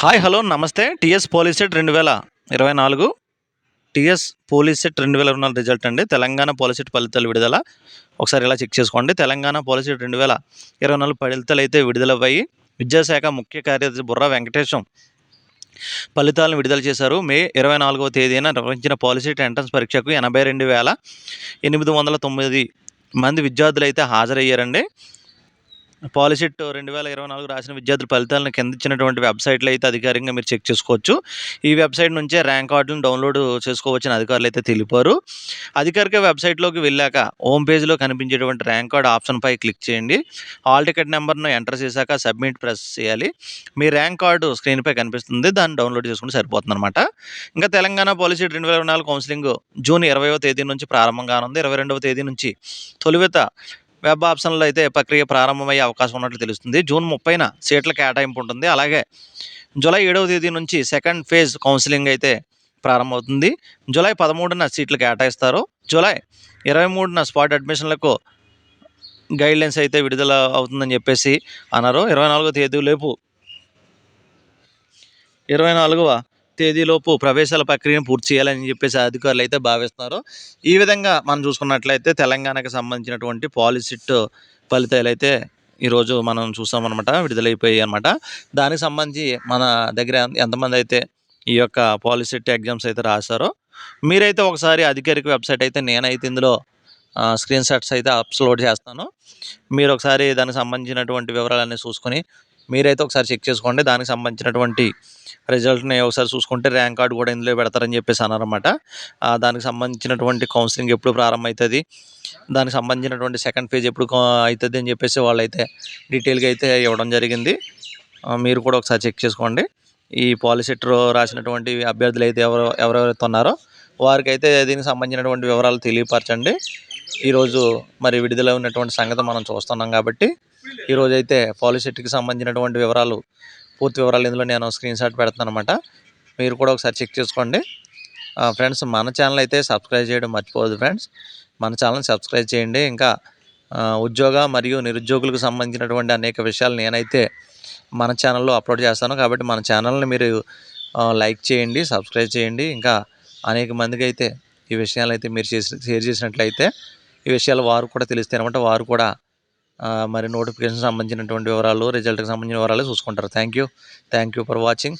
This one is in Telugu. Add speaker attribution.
Speaker 1: హాయ్ హలో నమస్తే. టిఎస్ పోలీస్ సెట్ రెండు వేల ఇరవై నాలుగు. టిఎస్ పోలీస్ సెట్ రెండు వేల ఇరవై నాలుగు రిజల్ట్ అండి. తెలంగాణ పోలీస్ సెట్ ఫలితాలు విడుదల. ఒకసారి ఇలా చెక్ చేసుకోండి. తెలంగాణ పోలీస్ సెట్ రెండు వేల ఇరవై నాలుగు ఫలితాలు అయితే విడుదలయ్యాయి. విద్యాశాఖ ముఖ్య కార్యదర్శి బుర్రా వెంకటేశం ఫలితాలను విడుదల చేశారు. మే ఇరవై నాలుగవ తేదీన నిర్వహించిన పాలసీ ఎంట్రన్స్ పరీక్షకు ఎనభై రెండు వేల ఎనిమిది వందల తొమ్మిది మంది విద్యార్థులు అయితే హాజరయ్యారండి. పాలిసిట్ రెండు వేల ఇరవై నాలుగు రాసిన విద్యార్థుల ఫలితాలను కింద ఇచ్చినటువంటి వెబ్సైట్లో అయితే అధికారికంగా మీరు చెక్ చేసుకోవచ్చు. ఈ వెబ్సైట్ నుంచే ర్యాంక్ కార్డులను డౌన్లోడ్ చేసుకోవచ్చని అధికారులు అయితే తెలిపారు. అధికారిక వెబ్సైట్లోకి వెళ్ళాక హోమ్ పేజ్లో కనిపించేటువంటి ర్యాంక్ కార్డ్ ఆప్షన్పై క్లిక్ చేయండి. హాల్ టికెట్ నెంబర్ను ఎంటర్ చేశాక సబ్మిట్ ప్రెస్ చేయాలి. మీ ర్యాంక్ కార్డు స్క్రీన్పై కనిపిస్తుంది. దాన్ని డౌన్లోడ్ చేసుకుంటే సరిపోతుంది అనమాట ఇంకా తెలంగాణ పాలసీ రెండు వేల ఇరవై నాలుగు కౌన్సిలింగ్ జూన్ ఇరవైవ తేదీ నుంచి ప్రారంభం ఉంది ఇరవై రెండవ తేదీ నుంచి తొలివిత వెబ్ ఆప్షన్లో అయితే ప్రక్రియ ప్రారంభమయ్యే అవకాశం ఉన్నట్లు తెలుస్తుంది. జూన్ ముప్పైన సీట్ల కేటాయింపు ఉంటుంది. అలాగే జూలై ఏడవ తేదీ నుంచి సెకండ్ ఫేజ్ కౌన్సిలింగ్ అయితే ప్రారంభమవుతుంది. జూలై పదమూడున సీట్లు కేటాయిస్తారు. జూలై ఇరవై మూడున స్పాట్ అడ్మిషన్లకు గైడ్లైన్స్ అయితే విడుదల అవుతుందని చెప్పేసి అన్నారు. ఇరవై నాలుగో తేదీలోపు ఇరవై నాలుగవ తేదీలోపు ప్రవేశాల ప్రక్రియను పూర్తి చేయాలని చెప్పేసి అధికారులు అయితే భావిస్తున్నారు. ఈ విధంగా మనం చూసుకున్నట్లయితే తెలంగాణకు సంబంధించినటువంటి పాలిసిట్ ఫలితాలు అయితే ఈరోజు మనం చూసామన్నమాట విడుదలైపోయాయి అనమాట దానికి సంబంధించి మన దగ్గర ఎంతమంది అయితే ఈ యొక్క పాలిసిట్ ఎగ్జామ్స్ అయితే రాశారో మీరైతే ఒకసారి అధికారిక వెబ్సైట్ అయితే నేనైతే ఇందులో స్క్రీన్ షాట్స్ అయితే అప్లోడ్ చేస్తాను. మీరు ఒకసారి దానికి సంబంధించినటువంటి వివరాలన్నీ చూసుకొని మీరైతే ఒకసారి చెక్ చేసుకోండి. దానికి సంబంధించినటువంటి రిజల్ట్ని ఒకసారి చూసుకుంటే ర్యాంక్ కార్డు కూడా ఇందులో పెడతారని చెప్పేసి అన్నారన్నమాట. దానికి సంబంధించినటువంటి కౌన్సిలింగ్ ఎప్పుడు ప్రారంభమవుతుంది దానికి సంబంధించినటువంటి సెకండ్ ఫేజ్ ఎప్పుడు అవుతుంది అని చెప్పేసి వాళ్ళైతే డీటెయిల్గా అయితే ఇవ్వడం జరిగింది. మీరు కూడా ఒకసారి చెక్ చేసుకోండి. ఈ పాలసీటర్ రాసినటువంటి అభ్యర్థులు అయితే ఎవరు ఎవరెవరైతే ఉన్నారో వారికైతే దీనికి సంబంధించినటువంటి వివరాలు తెలియపరచండి. ఈరోజు మరి విడుదల ఉన్నటువంటి సంగతి మనం చూస్తున్నాం కాబట్టి ఈరోజు అయితే పాలిసెట్కి సంబంధించినటువంటి వివరాలు పూర్తి వివరాలు ఇందులో నేను స్క్రీన్ షాట్ పెడతాను అనమాట మీరు కూడా ఒకసారి చెక్ చేసుకోండి. ఫ్రెండ్స్ మన ఛానల్ అయితే సబ్స్క్రైబ్ చేయడం మర్చిపోవద్దు ఫ్రెండ్స్ మన ఛానల్ సబ్స్క్రైబ్ చేయండి. ఇంకా ఉద్యోగ మరియు నిరుద్యోగులకు సంబంధించినటువంటి అనేక విషయాలు నేనైతే మన ఛానల్లో అప్లోడ్ చేస్తాను. కాబట్టి మన ఛానల్ని మీరు లైక్ చేయండి సబ్స్క్రైబ్ చేయండి. ఇంకా అనేక మందికి అయితే ఈ విషయాలు అయితే మీరు చేసి షేర్ చేసినట్లయితే ఈ విషయాలు వారు కూడా తెలిస్తే అనమాట వారు కూడా మరి నోటిఫికేషన్ సంబంధించినటువంటి వివరాలు రిజల్ట్కి సంబంధించిన వివరాలు చూసుకుంటారు. Thank you thank you for watching